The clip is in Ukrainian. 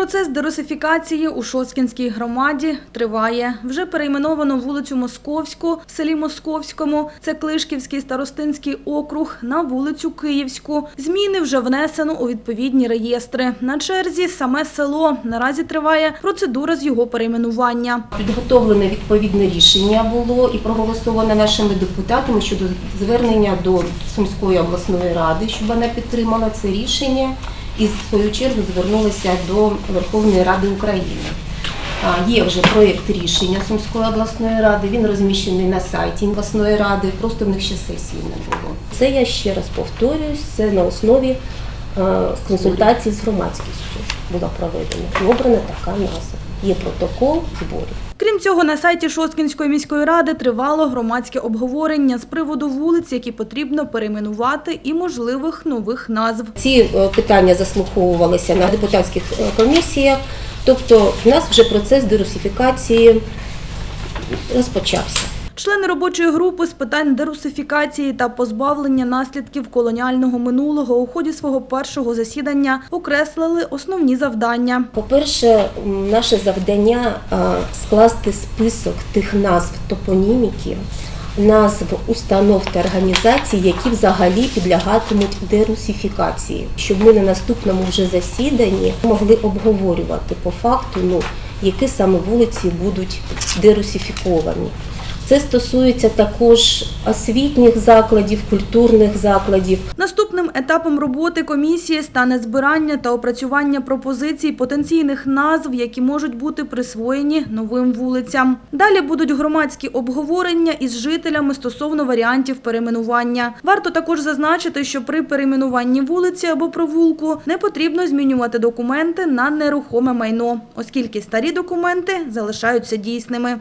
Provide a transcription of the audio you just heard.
Процес дерусифікації у Шосткінській громаді триває. Вже перейменовано вулицю Московську в селі Московському, це Клишківський старостинський округ, на вулицю Київську. Зміни вже внесено у відповідні реєстри. На черзі саме село. Наразі триває процедура з його перейменування. Підготовлене відповідне рішення було і проголосоване нашими депутатами щодо звернення до Сумської обласної ради, щоб вона підтримала це рішення і в свою чергу звернулася до Верховної Ради України. Є вже проєкт рішення Сумської обласної ради, він розміщений на сайті обласної ради, просто в них ще сесії не було. Це я ще раз повторююсь, це на основі е, консультацій з громадськістю була проведена і обрана така назва. Є протокол зборів. Крім цього, на сайті Шосткінської міської ради тривало громадське обговорення з приводу вулиць, які потрібно перейменувати, і можливих нових назв. Ці е, питання заслуховувалися на депутатських е, комісіях, тобто в нас вже процес дерусифікації розпочався. Члени робочої групи з питань дерусифікації та позбавлення наслідків колоніального минулого у ході свого першого засідання окреслили основні завдання. По-перше, наше завдання е, скласти список тих назв топоніміки, назв установ та організацій, які взагалі підлягатимуть дерусифікації, щоб ми на наступному вже засіданні могли обговорювати по факту, ну, які саме вулиці будуть дерусифіковані. Це стосується також освітніх закладів, культурних закладів, Наступним етапом роботи комісії стане збирання та опрацювання пропозицій потенційних назв, які можуть бути присвоєні новим вулицям. Далі будуть громадські обговорення із жителями стосовно варіантів перейменування. Варто також зазначити, що при перейменуванні вулиці або провулку не потрібно змінювати документи на нерухоме майно, оскільки старі документи залишаються дійсними.